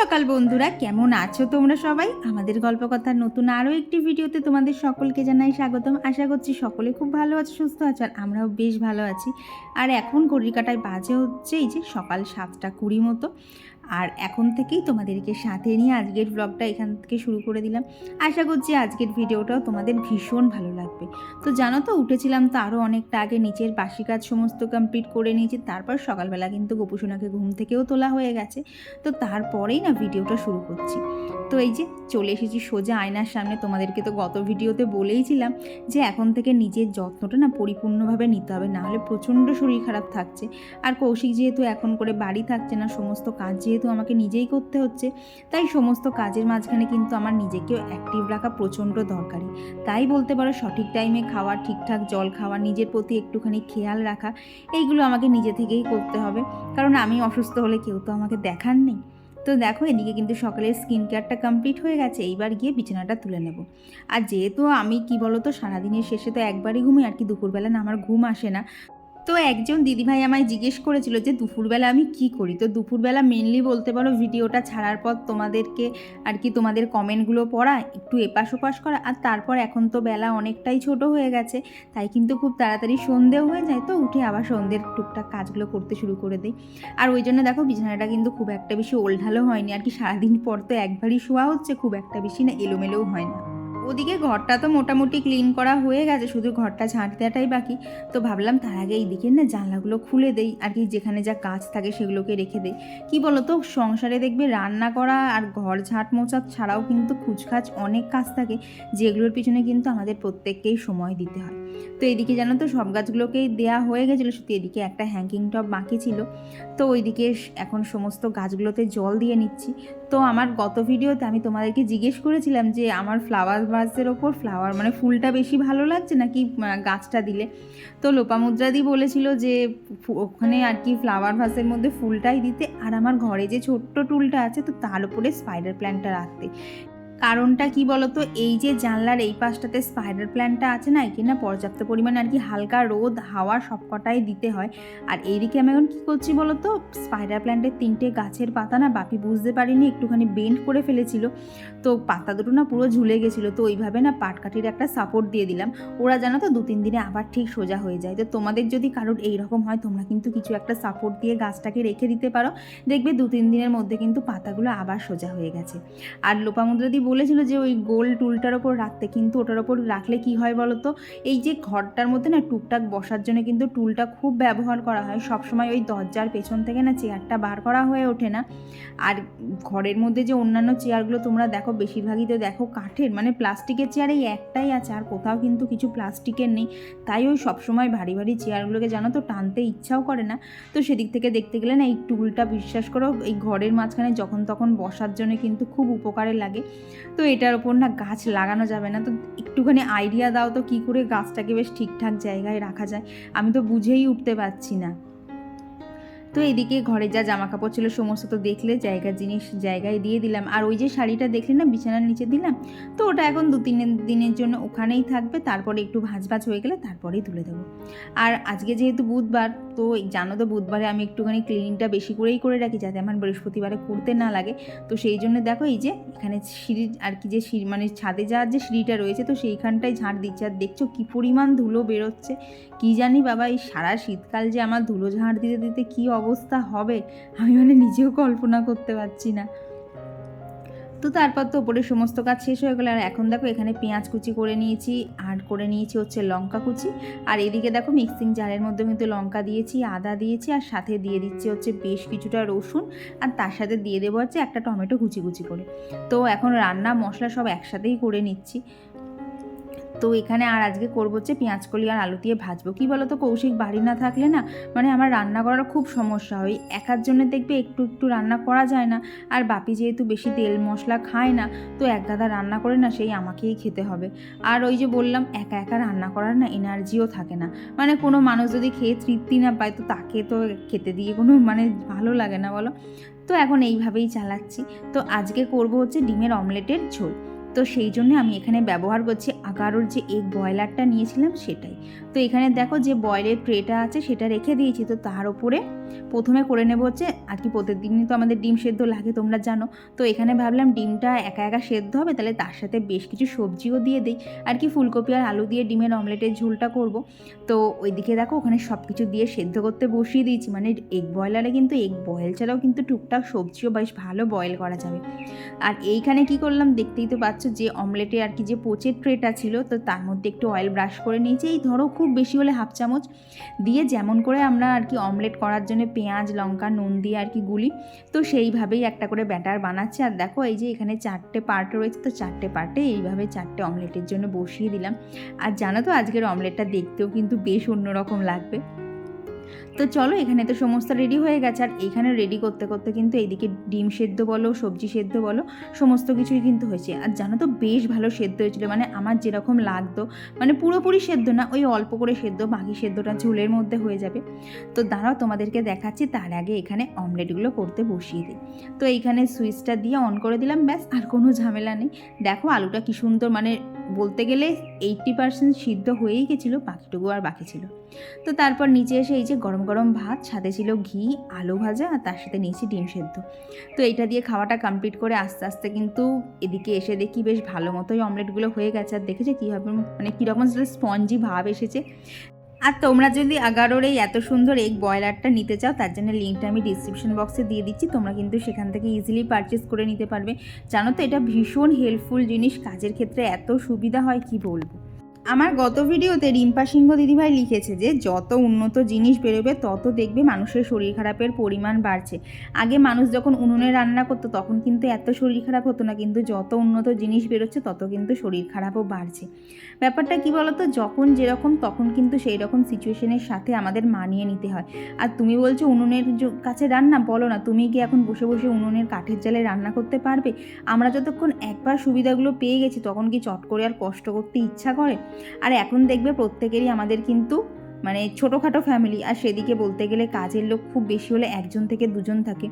সকাল বন্ধুরা, কেমন আছো তোমরা সবাই? আমাদের গল্প কথার নতুন আরও একটি ভিডিওতে তোমাদের সকলকে জানাই স্বাগতম। আশা করছি সকলে খুব ভালো আছে, সুস্থ আছে, আর আমরাও বেশ ভালো আছি। আর এখন ঘড়ির কাটায় বাজে হচ্ছে এই যে সকাল সাতটা কুড়ি মতো। আর এখন থেকেই তোমাদেরকে সাথে নিয়ে আজকের ব্লগটা এখান থেকে শুরু করে দিলাম। আশা করছি আজকের ভিডিওটাও তোমাদের ভীষণ ভালো লাগবে। তো জানো তো, উঠেছিলাম তো আরও অনেকটা আগে, নিচের বাসি কাজ সমস্ত কমপ্লিট করে নিয়েছি। তারপর সকালবেলা কিন্তু গোপুসোনাকে ঘুম থেকেও তোলা হয়ে গেছে। তো তারপরেই না ভিডিওটা শুরু করছি। তো এই যে চলে এসেছি সোজা আয়নার সামনে, তোমাদেরকে তো গত ভিডিওতে বলেইছিলাম যে এখন থেকে নিজের যত্নটা না পরিপূর্ণভাবে নিতে হবে। নাহলে প্রচণ্ড শরীর খারাপ থাকছে। আর কৌশিক যেহেতু এখন করে বাড়ি থাকছে না, সমস্ত কাজ যেহেতু আমাকে নিজেই করতে হচ্ছে, তাই সমস্ত কাজের মাঝখানে কিন্তু আমার নিজেকেও অ্যাক্টিভ রাখা প্রচণ্ড দরকারি। তাই বলতে পারো সঠিক টাইমে খাওয়া, ঠিকঠাক জল খাওয়া, নিজের প্রতি একটুখানি খেয়াল রাখা, এইগুলো আমাকে নিজে থেকেই করতে হবে। কারণ আমি অসুস্থ হলে কেউ তো আমাকে দেখার নেই। তো দেখো এদিকে কিন্তু সকালের স্কিন কেয়ারটা কমপ্লিট হয়ে গেছে, এইবার গিয়ে বিছানাটা তুলে নেব। আর যেহেতু আমি কি বলো তো সারাদিনের শেষে তো একবারই ঘুমি আর কি দুপুরবেলা না আমার ঘুম আসে না তো একজন দিদিভাই আমায় জিজ্ঞেস করেছিল যে, দুপুরবেলা আমি কি করি? তো দুপুরবেলা মেনলি বলতে পারো ভিডিওটা ছাড়ার পর তোমাদেরকে আর কি তোমাদের কমেন্টগুলো পড়া, একটু এপাশ ওপাশ করা, আর তারপর এখন তো বেলা অনেকটাই ছোট হয়ে গেছে, তাই কিন্তু খুব তাড়াতাড়ি সন্ধেও হয়ে যায়, তো উঠে আবার সন্ধ্যের টুকটাক কাজগুলো করতে শুরু করে দিই। আর ওই জন্য দেখো বিছানাটা কিন্তু খুব একটা বেশি ওলঢালো হয়নি, আর কি সারাদিন পর তো একবারই শোয়া হচ্ছে, খুব একটা বেশি না, এলোমেলোও হয় না। ওদিকে ঘরটা তো মোটামুটি ক্লিন করা হয়ে গেছে, শুধু ঘরটা ঝাঁট দেওয়াটাই বাকি। তো ভাবলাম তার আগে এইদিকে না জানলাগুলো খুলে দেই, আর কি যেখানে যা কাজ থাকে সেগুলোকে রেখে দেই। কি বলো তো সংসারে দেখবে রান্না করা আর ঘর ঝাঁট মোছা ছাড়াও কিন্তু খুচখাচ অনেক কাজ থাকে, যেগুলোর পিছনে কিন্তু আমাদের প্রত্যেককেই সময় দিতে হয়। তো এদিকে জানো তো, সব গাছগুলোকেই দেয়া হয়ে গেছিল, শুধু এদিকে একটা হ্যাঙ্কিং টপ বাকি ছিল। তো ওইদিকে এখন সমস্ত গাছগুলোতে জল দিয়ে নিচ্ছি। তো আমার গত ভিডিওতে আমি তোমাদেরকে জিজ্ঞেস করেছিলাম যে আমার ফ্লাওয়ার ভাসের ওপর ফ্লাওয়ার মানে ফুলটা বেশি ভালো লাগছে নাকি গাছটা দিলে? তো লোপামুদ্রাদি বলেছিল যে ওখানে আর কি ফ্লাওয়ার ভাসের মধ্যে ফুলটাই দিতে। আর আমার ঘরে যে ছোট্ট টুলটা আছে তো তার উপরে স্পাইডার প্ল্যান্টটা রাখতে। কারণটা কি বলতো? এই যে জানলার এই পাশটাতে স্পাইডার প্ল্যান্টটা আছে না, এখানে পর্যাপ্ত পরিমাণে আর কি হালকা রোদ, হাওয়া সবকটাই দিতে হয়। আর এইদিকে আমি এখন কী করছি বলতো? স্পাইডার প্ল্যান্টের তিনটে গাছের পাতা না, বাপি বুঝতে পারিনি, একটুখানি বেন্ড করে ফেলেছিল। তো পাতা দুটো না পুরো ঝুলে গেছিল, তো ওইভাবে না পাটকাঠির একটা সাপোর্ট দিয়ে দিলাম। ওরা জানো তো দু তিন দিনে আবার ঠিক সোজা হয়ে যায়। তো তোমাদের যদি কারোর এইরকম হয়, তোমরা কিন্তু কিছু একটা সাপোর্ট দিয়ে গাছটাকে রেখে দিতে পারো। দেখবে দু তিন দিনের মধ্যে কিন্তু পাতাগুলো আবার সোজা হয়ে গেছে। আর লোপামুদ্রা লোপামুদ্রাদি বলেছিল যে ওই গোল টুলটার ওপর রাখতে, কিন্তু ওটার ওপর রাখলে কি হয় বলো তো? এই যে ঘরটার মধ্যে না টুকটাক বসার জন্য কিন্তু টুলটা খুব ব্যবহার করা হয়। সবসময় ওই দরজার পেছন থেকে না চেয়ারটা বার করা হয়ে ওঠে না। আর ঘরের মধ্যে যে অন্যান্য চেয়ারগুলো তোমরা দেখো, বেশিরভাগই তো দেখো কাঠের মানে প্লাস্টিকের চেয়ার এই একটাই আছে, আর কোথাও কিন্তু কিছু প্লাস্টিকের নেই। তাই ওই সবসময় ভারী ভারী চেয়ারগুলোকে জানো তো টানতে ইচ্ছাও করে না। তো সেদিক থেকে দেখতে গেলে না এই টুলটা বিশ্বাস করো, এই ঘরের মাঝখানে যখন তখন বসার জন্য কিন্তু খুব উপকারে লাগে। তো এটার ওপর না গাছ লাগানো যাবে না। তো একটুখানি আইডিয়া দাও তো কী করে গাছটাকে বেশ ঠিকঠাক জায়গায় রাখা যায়। আমি তো বুঝেই উঠতে পারছি না। তো এদিকে ঘরে যা জামা কাপড় ছিল, সমস্ত তো দেখলে জায়গার জিনিস জায়গায় দিয়ে দিলাম। আর ওই যে শাড়িটা দেখলে না, বিছানার নিচে দিলাম, তো ওটা এখন দু তিন দিনের জন্য ওখানেই থাকবে। তারপরে একটু ভাঁজ ভাঁজ হয়ে গেলে তারপরেই তুলে দেবো। আর আজকে যেহেতু বুধবার, তো জানো তো বুধবারে আমি একটুখানি ক্লিনিংটা বেশি করেই করে রাখি, যাতে আমার বৃহস্পতিবারে করতে না লাগে। তো সেই জন্য দেখো এই যে এখানে সিঁড়ি আর কি যে সিঁড়ি মানে ছাদে যাওয়ার যে সিঁড়িটা রয়েছে, তো সেইখানটায় ঝাঁট দিচ্ছে। আর দেখছ কী পরিমাণ ধুলো বেরোচ্ছে, কি জানি বাবা, এই সারা শীতকাল যে আমার ধুলো ঝাঁট দিতে দিতে কী অবস্থা হবে, আমি মানে নিজেও কল্পনা করতে পারছি না। তো তারপর তো ওপরে সমস্ত কাজ শেষ হয়ে গেলো, আর এখন দেখো এখানে পেঁয়াজ কুচি করে নিয়েছি, আর করে নিয়েছি হচ্ছে লঙ্কা কুচি। আর এদিকে দেখো মিক্সিং জারের মধ্যে কিন্তু লঙ্কা দিয়েছি, আদা দিয়েছি, আর সাথে দিয়ে দিচ্ছি হচ্ছে বেশ কিছুটা রসুন, আর তার সাথে দিয়ে দেবো হচ্ছে একটা টমেটো কুচি কুচি করে। তো এখন রান্না মশলা সব একসাথেই করে নিচ্ছি। তো এখানে আর আজকে করব হচ্ছে পেঁয়াজ কলি আর আলু দিয়ে ভাজবো। কি বলো তো কৌশিক বাড়ি না থাকলে না মানে আমার রান্না করার খুব সমস্যা হয়। একার জন্য দেখবে একটু একটু রান্না করা যায় না। আর বাপি যেহেতু বেশি তেল মশলা খায় না, তো এক গাদা রান্না করে না সেই আমাকেই খেতে হবে। আর ওই যে বললাম, একা একা রান্না করার না এনার্জিও থাকে না। মানে কোনো মানুষ যদি খেয়ে তৃপ্তি না পায়, তো তাকে তো খেতে দিয়ে কোনো মানে ভালো লাগে না বলো। তো এখন এইভাবেই চালাচ্ছি। তো আজকে করব হচ্ছে ডিমের অমলেটের ঝোল। তো সেই জন্য আমি এখানে ব্যবহার করছি আগারোর যে এগ বয়লারটা নিয়েছিলাম সেটাই। তো এখানে দেখো যে বয়েলের ট্রেটা আছে সেটা রেখে দিয়েছি, তো তার উপরে প্রথমে করে নেব হচ্ছে আর কি প্রতিদিনই তো আমাদের ডিম সেদ্ধ লাগে তোমরা জানো। তো এখানে ভাবলাম ডিমটা একা একা সেদ্ধ হবে, তাহলে তার সাথে বেশ কিছু সবজিও দিয়ে দিই। আর কি ফুলকপি আর আলু দিয়ে ডিমের অমলেটের ঝোলটা করব। তো ওইদিকে দেখো ওখানে সব কিছু দিয়ে সেদ্ধ করতে বসিয়ে দিয়েছি মানে এগ বয়লারে কিন্তু এগ বয়েল ছাড়াও কিন্তু টুকটাক সবজিও বেশ ভালো বয়েল করা যাবে। আর এইখানে কি করলাম দেখতেই তো পাচ্ছ যে অমলেটে আর কি যে পোচের ট্রেটা ছিল, তো তার মধ্যে একটু অয়েল ব্রাশ করে নিয়েছি। এই ধরো খুব বেশি হলে হাফ চামচ দিয়ে যেমন করে আমরা আর কি অমলেট করার জন্য পেঁয়াজ, লঙ্কা, নুন দিয়ে আর কি গুলি, তো সেইভাবেই একটা করে ব্যাটার বানাচ্ছে। আর দেখো এই যে এখানে চারটে পার্ট রয়েছে, তো চারটে পার্টে এইভাবে চারটে অমলেটের জন্য বসিয়ে দিলাম। আর জানো তো আজকের অমলেটটা দেখতেও কিন্তু বেশ অন্যরকম লাগবে। তো চলো, এখানে তো সমস্ত রেডি হয়ে গেছে। আর এখানে রেডি করতে করতে কিন্তু এইদিকে ডিম সেদ্ধ বলো, সবজি সেদ্ধ বলো, সমস্ত কিছুই কিন্তু হয়েছে। আর জানো তো, বেশ ভালো সেদ্ধ হয়েছিল। মানে আমার যেরকম লাগতো মানে পুরোপুরি সেদ্ধ না, ওই অল্প করে সেদ্ধ, বাকি সেদ্ধটা ঝোলের মধ্যে হয়ে যাবে। তো দাঁড়াও, তোমাদেরকে দেখাচ্ছি, তার আগে এখানে অমলেটগুলো করতে বসিয়ে দিই। তো এইখানে সুইচটা দিয়ে অন করে দিলাম, ব্যাস, আর কোনো ঝামেলা নেই। দেখো, আলুটা কি সুন্দর মানে বলতে গেলে এইটটি পার্সেন্ট সিদ্ধ হয়েই গেছিল, বাকিটুকু আর বাকি ছিল। তো তারপর নিচে এসে এই যে গরম গরম ভাত, সাথে ছিল ঘি, আলু ভাজা আর তার সাথে নিয়েছি ডিম সেদ্ধ। তো এটা দিয়ে খাওয়াটা কমপ্লিট করে আস্তে আস্তে কিন্তু এদিকে এসে দেখি বেশ ভালো মতোই অমলেটগুলো হয়ে গেছে। আর দেখেছে কীভাবে মানে কীরকম স্পঞ্জি ভাব এসেছে। আর তোমরা যদি আগারোর এই এত সুন্দর এগ বয়লারটা নিতে চাও, তার জন্য লিঙ্কটা আমি ডিসক্রিপশন বক্সে দিয়ে দিচ্ছি। তোমরা কিন্তু সেখান থেকে ইজিলি পারচেস করে নিতে পারবে। জানো তো, এটা ভীষণ হেল্পফুল জিনিস। কাজের ক্ষেত্রে এত সুবিধা হয়, কি বলব? আমার গত ভিডিওতে রিম্পা সিংহ দিদিভাই লিখেছে যে, যত উন্নত জিনিস বেরোবে, তত দেখবে মানুষের শরীর খারাপের পরিমাণ বাড়ছে। আগে মানুষ যখন উনুনে রান্না করতো, তখন কিন্তু এত শরীর খারাপ হতো না, কিন্তু যত উন্নত জিনিস বেরোচ্ছে, তত কিন্তু শরীর খারাপও বাড়ছে। ব্যাপারটা কি বলতো? যখন যেরকম, তখন কিন্তু সেই রকম সিচুয়েশনের সাথে আমাদের মানিয়ে নিতে হয়। আর তুমি বলছো উনুনের কাছে রান্না, বলো না, তুমি কি এখন বসে বসে উনুনের কাঠের জালে রান্না করতে পারবে? আমরা যতক্ষণ একবার সুবিধাগুলো পেয়ে গেছি, তখন কি চট করে আর কষ্ট করতে ইচ্ছা করে? আর এখন দেখবে প্রত্যেকেরই আমাদের কিন্তু মানে ছোটোখাটো ফ্যামিলি আর সেদিকে বলতে গেলে কাজের লোক খুব বেশি হলে একজন থেকে দুজন থাকে।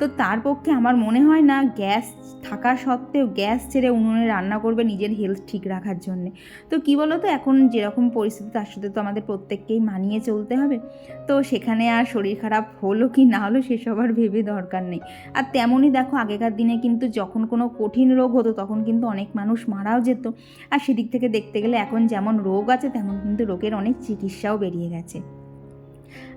তো তার পক্ষে আমার মনে হয় না গ্যাস থাকা সত্ত্বেও গ্যাস ছেড়ে উনুনে রান্না করবে নিজের হেলথ ঠিক রাখার জন্যে। তো কী বলো তো এখন যেরকম পরিস্থিতি, তার সাথে তো আমাদের প্রত্যেককেই মানিয়ে চলতে হবে। তো সেখানে আর শরীর খারাপ হলো কি না হলো সেসব আর ভেবে দরকার নেই। আর তেমনই দেখো, আগেকার দিনে কিন্তু যখন কোনো কঠিন রোগ হতো, তখন কিন্তু অনেক মানুষ মারাও যেত। আর সেদিক থেকে দেখতে গেলে এখন যেমন রোগ আছে, তেমন কিন্তু রোগের অনেক চিকিৎসাও বেরিয়ে গেছে।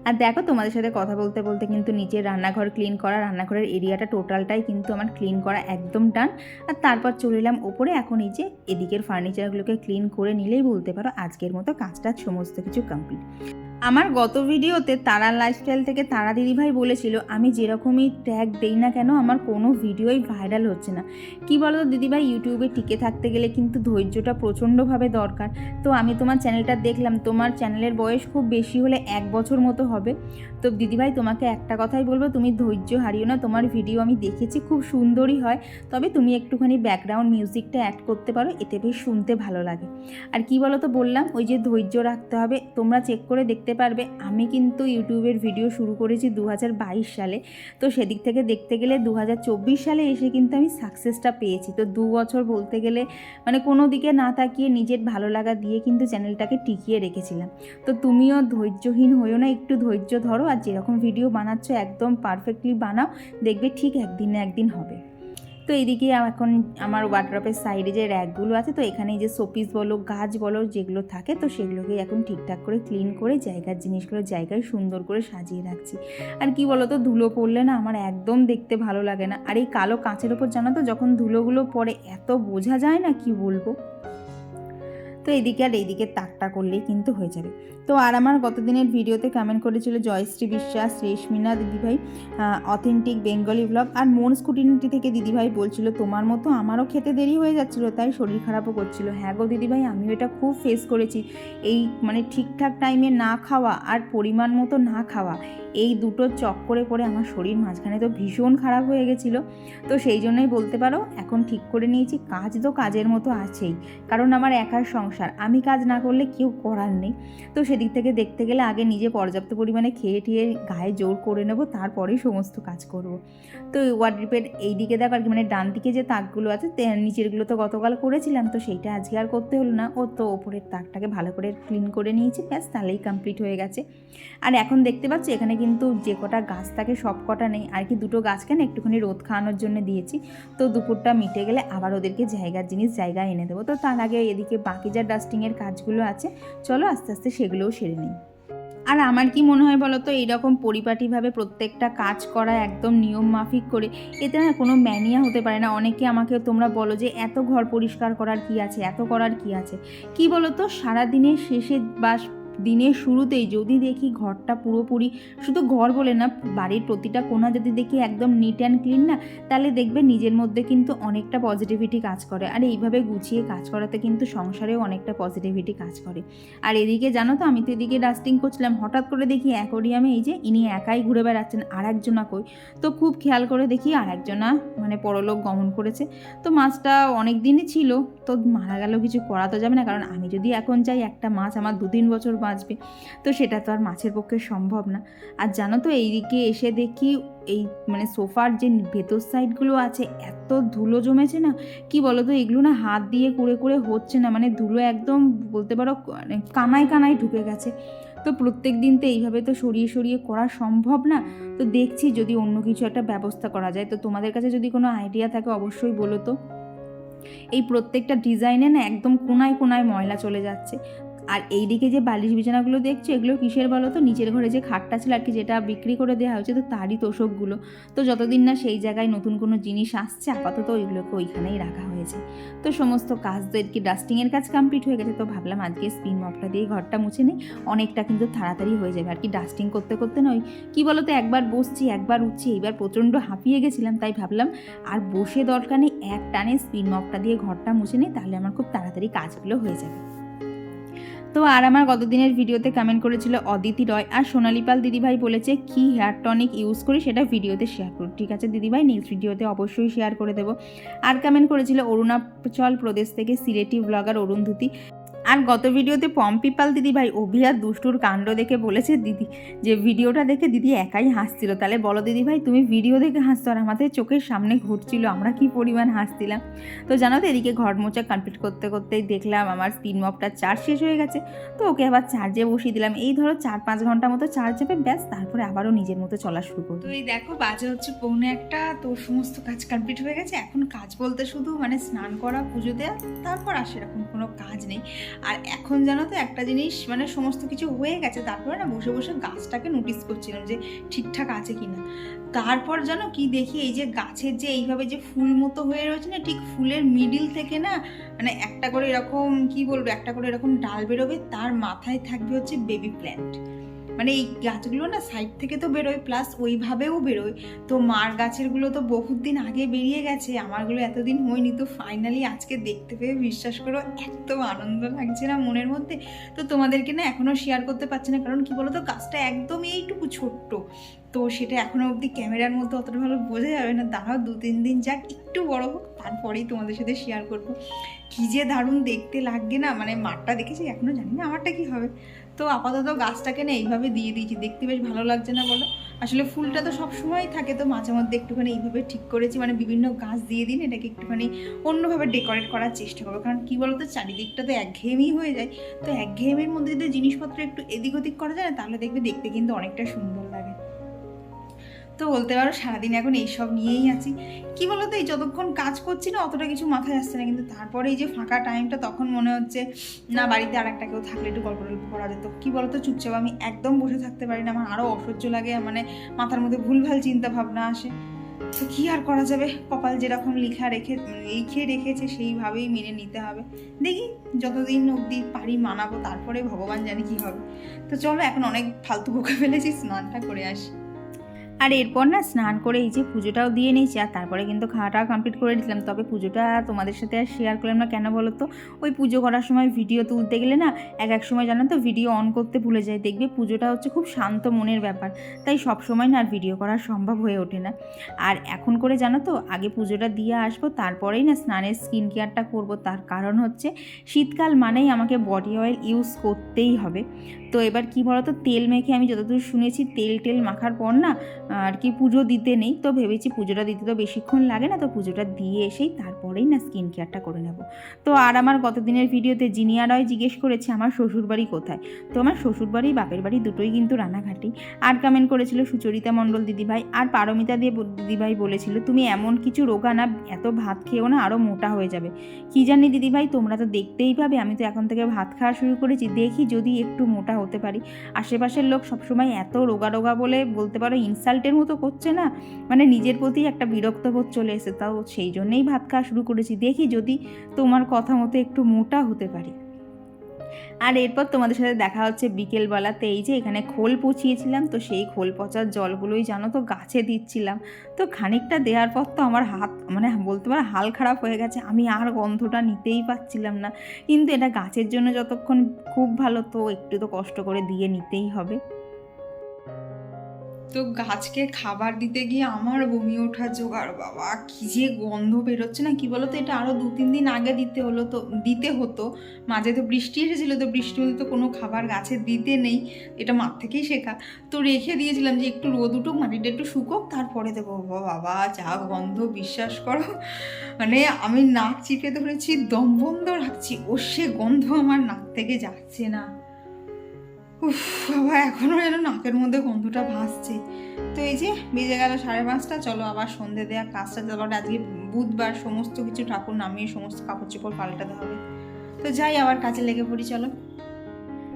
আর দেখো তোমাদের সাথে কথা বলতে বলতে কিন্তু নিচের রান্নাঘর ক্লিন করা, রান্নাঘরের এরিয়াটা টোটালটাই কিন্তু আমার ক্লিন করা একদম টান আর তারপর চলে এলাম ওপরে, এখন এই যে এদিকের ফার্নিচারগুলোকে ক্লিন করে নিলেই বলতে পারো আজকের মতো কাজটা সমস্ত কিছু কমপ্লিট আমার গত ভিডিওতে তারা লাইফস্টাইল থেকে তারা দিদিভাই বলেছিল, আমি যেরকমই ট্যাগ দেই না কেন, আমার কোনো ভিডিওই ভাইরাল হচ্ছে না। কি বলো তো দিদিভাই ইউটিউবে টিকে থাকতে গেলে কিন্তু ধৈর্যটা প্রচণ্ডভাবে দরকার। তো আমি তোমার চ্যানেলটা দেখলাম, তোমার চ্যানেলের বয়স খুব বেশি হলে এক বছর মতো হবে। তো দিদিভাই, তোমাকে একটা কথাই বলব, তুমি ধৈর্য হারিও না। তোমার ভিডিও আমি দেখেছি, খুব সুন্দরই হয়। তবে তুমি একটুখানি ব্যাকগ্রাউন্ড মিউজিকটা অ্যাড করতে পারো, এতে বেশ শুনতে ভালো লাগে। আর কি বলো তো বললাম, ওই যে ধৈর্য রাখতে হবে, তোমরা চেক করে দেখতে পারবে, আমি কিন্তু ইউটিউবের ভিডিও শুরু করেছি দু হাজার বাইশ সালে। তো সেদিক থেকে দেখতে গেলে দু হাজার চব্বিশ সালে এসে কিন্তু আমি সাকসেসটা পেয়েছি। তো দু বছর বলতে গেলে মানে কোনো দিকে না তাকিয়ে নিজের ভালো লাগা দিয়ে কিন্তু চ্যানেলটাকে টিকিয়ে রেখেছিলাম। তো তুমিও ধৈর্যহীন হইও না, একটু ধৈর্য ধরো আর যেরকম ভিডিও বানাচ্ছ, একদম পারফেক্টলি বানাও। দেখবে ঠিক একদিন না একদিন হবে। তো এইদিকে এখন আমার ওয়ার্ড্রপের সাইডে যে র্যাকগুলো আছে, তো এখানে যে শোপিস বলো, গাছ বলো, যেগুলো থাকে, তো সেগুলোকে এখন ঠিকঠাক করে ক্লিন করে জায়গার জিনিসগুলো জায়গায় সুন্দর করে সাজিয়ে রাখছি। আর কি বলো তো ধুলো পড়লে না আমার একদম দেখতে ভালো লাগে না। আর এই কালো কাঁচের ওপর জানো তো, যখন ধুলোগুলো পড়ে, এত বোঝা যায় না কি বলব? তো এইদিকে আর এইদিকে তাকটা করলেই কিন্তু হয়ে যাবে। তো আর আমার গতদিনের ভিডিওতে কমেন্ট করেছিল জয়শ্রী বিশ্বাস, রেশমিনা দিদিভাই অথেন্টিক বেঙ্গলি ব্লগ আর মন স্কুটিনিটি থেকে দিদিভাই বলছিল, তোমার মতো আমারও খেতে দেরি হয়ে যাচ্ছিল, তাই শরীর খারাপও করছিল। হ্যাঁ গো দিদিভাই, আমিও এটা খুব ফেস করেছি। এই মানে ঠিকঠাক টাইমে না খাওয়া আর পরিমাণ মতো না খাওয়া, এই দুটো চক্করে পড়ে আমার শরীর মাঝখানে তো ভীষণ খারাপ হয়ে গেছিল। তো সেই জন্যই বলতে পারো, এখন ঠিক করে নিয়েছি, কাজ তো কাজের মতো আছেই। কারণ আমার একার সংসার, আমি কাজ না করলে কেউ করার নেই। তো সেদিক থেকে দেখতে গেলে আগে নিজে পর্যাপ্ত পরিমাণে খেয়ে টিয়ে গায়ে জোর করে নেব, তারপরেই সমস্ত কাজ করব। তো ওয়ার্ড্রিপের এই দিকে দেখো আর কি মানে ডান দিকে যে তাকগুলো আছে নিচেরগুলো তো গতকাল করেছিলাম, তো সেইটা আজকে আর করতে হলো না। ও তো ওপরের তাকটাকে ভালো করে ক্লিন করে নিয়েছি, ব্যাস তাহলেই কমপ্লিট হয়ে গেছে। আর এখন দেখতে পাচ্ছি, এখানে কিন্তু যে কটা গাছ থাকে, সব কটা নেই। আর কি দুটো গাছ কেন একটুখানি রোদ খাওয়ানোর জন্য দিয়েছি। তো দুপুরটা মিটে গেলে আবার ওদেরকে জায়গার জিনিস জায়গায় এনে দেবো। তো তার আগে এদিকে বাকি যা ডাস্টিংয়ের কাজগুলো আছে, চলো আস্তে আস্তে সেগুলোও সেরে নিই। আর আমার কি মনে হয় বলতো, এইরকম পরিপাটিভাবে প্রত্যেকটা কাজ করা একদম নিয়ম মাফিক করে, এতে না কোনো ম্যানিয়া হতে পারে না। অনেকে আমাকে তোমরা বলো যে, এত ঘর পরিষ্কার করার কি আছে? এত করার কি আছে? কি বলতো, সারাদিনের শেষে বা দিনের শুরুতেই যদি দেখি ঘরটা পুরোপুরি, শুধু ঘর বলে না, বাড়ির প্রতিটা কোণা যদি দেখি একদম নিট অ্যান্ড ক্লিন না, তাহলে দেখবে নিজের মধ্যে কিন্তু অনেকটা পজিটিভিটি কাজ করে। আর এইভাবে গুছিয়ে কাজ করাতে কিন্তু সংসারেও অনেকটা পজিটিভিটি কাজ করে। আর এদিকে জানো তো, আমি তো এদিকে ডাস্টিং করছিলাম, হঠাৎ করে দেখি অ্যাকোরিয়ামে এই যে ইনি একাই ঘুরে বেড়াচ্ছেন আর একজনা কই। তো খুব খেয়াল করে দেখি আর একজনা মানে পরলোক গমন করেছে। তো মাছটা অনেক দিনই ছিল, তো মারা গেল কিছু করা তো যাবে না, কারণ আমি যদি এখন চাই একটা মাছ আমার দু তিন বছর বাঁচবে। তো সেটা তো আর মাছের পক্ষে সম্ভব না। আর জানো তো, এইদিকে এসে দেখি এই মানে সোফার যে ভেতর সাইডগুলো আছে, এত ধুলো জমেছে না, কি বলো তো এগুলো না হাত দিয়ে কুড়ে কুড়ে হচ্ছে না মানে ধুলো একদম বলতে পারো মানে কানায় কানায় ঢুকে গেছে। তো প্রত্যেক দিন তো এইভাবে তো সরিয়ে সরিয়ে করা সম্ভব না। তো দেখছি যদি অন্য কিছু একটা ব্যবস্থা করা যায়। তো তোমাদের কাছে যদি কোনো আইডিয়া থাকে, অবশ্যই বলো তো। এই প্রত্যেকটা ডিজাইনে না একদম কোনায় কোনায় ময়লা চলে যাচ্ছে। আর এইদিকে যে বালিশ বিছানাগুলো দেখছ, এগুলো কিসের বলো তো? নিচের ঘরে যে খাটটা ছিল আর কি, যেটা বিক্রি করে দেওয়া হয়েছে, তো তারই তোষকগুলো। তো যতদিন না সেই জায়গায় নতুন কোনো জিনিস আসছে, আপাতত ওইগুলোকে ওইখানেই রাখা হয়েছে। তো সমস্ত কাজ তো কি ডাস্টিংয়ের কাজ কমপ্লিট হয়ে গেছে, তো ভাবলাম আজকে স্পিন মপটা দিয়ে ঘরটা মুছে নিই, অনেকটা কিন্তু তাড়াতাড়ি হয়ে যাবে। আর কি ডাস্টিং করতে করতে নয় কি বলো তো, একবার বসছি, একবার উঠছি, এইবার প্রচণ্ড হাঁপিয়ে গেছিলাম, তাই ভাবলাম আর বসে দরকার নেই, এক টানে স্পিন মপটা দিয়ে ঘরটা মুছে নিই, তাহলে আমার খুব তাড়াতাড়ি কাজগুলো হয়ে যাবে। তো আর আমার গতদিনের ভিডিওতে কমেন্ট করেছিল অদিতি রয় আর সোনালি পাল দিদিভাই বলেছে, কি হেয়ার টনিক ইউজ করি সেটা ভিডিওতে শেয়ার করুন ঠিক আছে দিদিভাই নেক্সট ভিডিওতে অবশ্যই শেয়ার করে দেবো। আর কমেন্ট করেছিল অরুণাচল প্রদেশ থেকে সিলেটি ব্লগার অরুন্ধুতি আর গত ভিডিওতে পম্পিপাল দিদি ভাই অভিয়ার দুষ্টুর কাণ্ড দেখে বলেছে, দিদি, যে ভিডিওটা দেখে দিদি একাই হাসছিল। তাহলে বলো দিদি ভাই, তুমি ভিডিও দেখে হাসতো আর আমাদের চোখের সামনে ঘুরছিল, আমরা কি পরিমাণ হাসছিলাম? তো জানো তো এদিকে ঘর মোচা কমপ্লিট করতে করতেই দেখলাম আমার স্পিন মপটা চার্জ শেষ হয়ে গেছে। তো ওকে আবার চার্জে বসিয়ে দিলাম। এই ধরো চার পাঁচ ঘণ্টা মতো চার্জ হবে, ব্যাস, তারপরে আবারও নিজের মতো চলা শুরু করব তো এই দেখো, বাজে হচ্ছে পৌনে একটা, তো সমস্ত কাজ কমপ্লিট হয়ে গেছে। এখন কাজ বলতে শুধু মানে স্নান করা, পুজো দেওয়া তারপর আর সেরকম কোনো কাজ নেই। আর এখন যেন তো একটা জিনিস মানে সমস্ত কিছু হয়ে গেছে, তারপরে না বসে বসে গাছটাকে নোটিস করছিলাম যে ঠিকঠাক আছে কি না তারপর যেন কি দেখি, এই যে গাছের যে এইভাবে যে ফুল মতো হয়ে রয়েছে না, ঠিক ফুলের মিডিল থেকে না মানে একটা করে এরকম, কি বলব, একটা করে এরকম ডাল বেরোবে, তার মাথায় থাকবে হচ্ছে বেবি প্ল্যান্ট মানে এই গাছগুলো না সাইড থেকে তো বেরোয় প্লাস ওইভাবেও বেরোয়। তো মার গাছেরগুলো তো বহুত দিন আগে বেরিয়ে গেছে, আমারগুলো এতদিন হয়নি। তো ফাইনালি আজকে দেখতে পেয়ে বিশ্বাস করো, এত আনন্দ লাগছে না মনের মধ্যে। তো তোমাদেরকে না এখনও শেয়ার করতে পারছি না, কারণ কি বলো তো গাছটা একদম এইটুকু ছোট্ট। তো সেটা এখনও অবধি ক্যামেরার মধ্যে অতটা ভালো বোঝা যাবে না। দাঁড়াও দু তিন দিন যাক, একটু বড় হোক, তারপরেই তোমাদের সাথে শেয়ার করব। কী যে দারুণ দেখতে লাগবে না মানে মাঠটা দেখেছি এখনও জানি না আমারটা কী হবে। তো আপাতত গাছটাকে না এইভাবে দিয়ে দিয়েছি। দেখতে বেশ ভালো লাগছে না বলো? আসলে ফুলটা তো সব সময় থাকে, তো মাঝে মধ্যে একটুখানি এইভাবে ঠিক করেছি। মানে বিভিন্ন গাছ দিয়ে দিন, এটাকে একটুখানি অন্যভাবে ডেকোরেট করার চেষ্টা করব। কারণ কী বলো তো চারিদিকটা তো একঘেয়েমি হয়ে যায়। তো একঘেয়েমির মধ্যে যদি জিনিসপত্র একটু এদিক ওদিক করা যায় না, তাহলে দেখবে দেখতে কিন্তু অনেকটা সুন্দর। তো বলতে পারো সারাদিন এখন এইসব নিয়েই আছি। কি বলতো, এই যতক্ষণ কাজ করছি না, অতটা কিছু মাথায় আসছে না। কিন্তু তারপরে এই যে ফাঁকা টাইমটা তখন মনে হচ্ছে, না, বাড়িতে আর একটা কেউ থাকলে একটু গল্প টল্প করা যেত। কি বলতো, চুপচাপ আমি একদম বসে থাকতে পারি না। আমার আরও অসহ্য লাগে মানে মাথার মধ্যে ভুলভাল চিন্তা ভাবনা আসে। তো কী আর করা যাবে? কপাল যেরকম লিখা রেখে, লিখে রেখেছে, সেইভাবেই মেনে নিতে হবে। দেখি, যতদিন অবধি পারি মানাবো, তারপরে ভগবান জানি কি হবে। তো চলো, এখন অনেক ফালতু বোকা ফেলেছি, স্নানটা করে আসি। আর এরপর না স্নান করে এই যে পুজোটাও দিয়ে নিয়েছি, আর তারপরে কিন্তু খাওয়াটাও কমপ্লিট করে দিলাম। তবে পুজোটা তোমাদের সাথে আর শেয়ার করলাম না, কেন বলো তো? ওই পুজো করার সময় ভিডিও তুলতে গেলে না এক এক সময় জানো তো ভিডিও অন করতে ভুলে যায় দেখবে পুজোটা হচ্ছে খুব শান্ত মনের ব্যাপার, তাই সব সময় না আর ভিডিও করা সম্ভব হয়ে ওঠে না। আর এখন করে জানো তো, আগে পুজোটা দিয়ে আসব, তারপরেই না স্নানের স্কিন কেয়ারটা করব। তার কারণ হচ্ছে শীতকাল মানেই আমাকে বডি অয়েল ইউজ করতেই হবে। তো এবার কি বলতো? তেল মেখে আমি যতদূর শুনেছি তেল টেল মাখার পর না আর কি পুজো দিতে নেই, তো ভেবেছি পুজোটা দিতে তো বেশিক্ষণ লাগে না, তো পুজোটা দিয়ে এসেই তারপরেই না স্কিন কেয়ারটা করে নেব। তো আর আমার গতদিনের ভিডিওতে জিনিয়া রয় জিজ্ঞেস করেছে, আমার শ্বশুরবাড়ি কোথায়? তো আমার শ্বশুরবাড়ি, বাপের বাড়ি দুটোই কিন্তু রানাঘাটি আর কমেন্ট করেছিল সুচরিতা মণ্ডল দিদিভাই, আর পারমিতা দিয়ে দিদিভাই বলেছিল, তুমি এমন কিছু রোগা না, এত ভাত খেয়েও না আরও মোটা হয়ে যাবে। কি জানি দিদিভাই, তোমরা তো দেখতেই পাবে, আমি তো এখন থেকে ভাত খাওয়া শুরু করেছি, দেখি যদি একটু মোটা হতে পারি। আশেপাশের লোক সবসময় এত রোগা রোগা বলে বলতে পারো ইনসাল্টের মতো করছে না। মানে নিজের প্রতি একটা বিরক্তবোধ চলে এসে তাও সেই জন্যেই ভাত খাওয়া শুরু করেছি। দেখি যদি তোমার কথা মতো একটু মোটা হতে পারি। আর এরপর তোমাদের সাথে দেখা হচ্ছে বিকেলবেলাতে। এই যে এখানে খোল পচিয়েছিলাম, তো সেই খোল পচার জলগুলোই জানো তো গাছে দিচ্ছিলাম। তো খানিকটা দেওয়ার পর তো আমার হাত মানে বলতে পারো হাল খারাপ হয়ে গেছে। আমি আর গন্ধটা নিতেই পাচ্ছিলাম না। কিন্তু এটা গাছের জন্য যতক্ষণ খুব ভালো তো একটু তো কষ্ট করে দিয়ে নিতেই হবে। তো গাছকে খাবার দিতে গিয়ে আমার বমি ওঠার জোগাড়, বাবা। কি যে গন্ধ বেরোচ্ছে না, কি বলতো? এটা আরও দু তিন দিন আগে দিতে হলো তো, দিতে হতো। মাঝে তো বৃষ্টি এসেছিল, তো বৃষ্টি হলে তো কোনো খাবার গাছে দিতে নেই। এটা মাঠ থেকেই শেখা। তো রেখে দিয়েছিলাম যে একটু রোদ উঠুক, মাটিটা একটু শুকোক, তারপরে দেবো। বাবা বাবা, যা গন্ধ, বিশ্বাস করো। মানে আমি নাক চিপে ধরেছি, দম বন্ধ রাখছি, ও সে গন্ধ আমার নাক থেকে যাচ্ছে না। উফ, বাবা এখনও যেন নাকের মধ্যে গন্ধটা ভাসছে। তো এই যে, বেজে গেল সাড়ে পাঁচটা, চলো আবার সন্ধে দেওয়া কাজটা তারপরে আজকে বুধবার সমস্ত কিছু ঠাকুর নামিয়ে সমস্ত কাপড় চোপড় পাল্টাতে হবে। তো যাই, আবার কাজে লেগে পড়ি, চলো।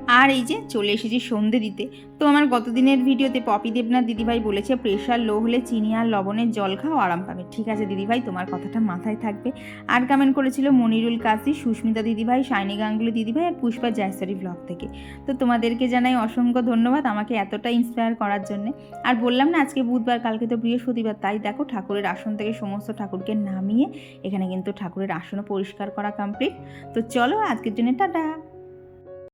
আর এই যে চলে এসেছি সন্ধে দিতে। তো আমার গতদিনের ভিডিওতে পপি দেবনাথ দিদিভাই বলেছে, প্রেশার লো হলে চিনি আর লবণের জল খাও, আরাম পাবে। ঠিক আছে দিদিভাই, তোমার কথাটা মাথায় থাকবে। আর কমেন্ট করেছিল মনিরুল কাসি সুস্মিতা দিদিভাই, শাইনি গাঙ্গুলি দিদিভাই আর পুষ্পা জয়সরি ব্লগ থেকে। তো তোমাদেরকে জানাই অসংখ্য ধন্যবাদ আমাকে এতটা ইন্সপায়ার করার জন্যে। আর বললাম না, আজকে বুধবার, কালকে তো বৃহস্পতিবার, তাই দেখো ঠাকুরের আসন থেকে সমস্ত ঠাকুরকে নামিয়ে এখানে কিন্তু ঠাকুরের আসনও পরিষ্কার করা কমপ্লিট তো চলো আজকের জন্য, টাটা!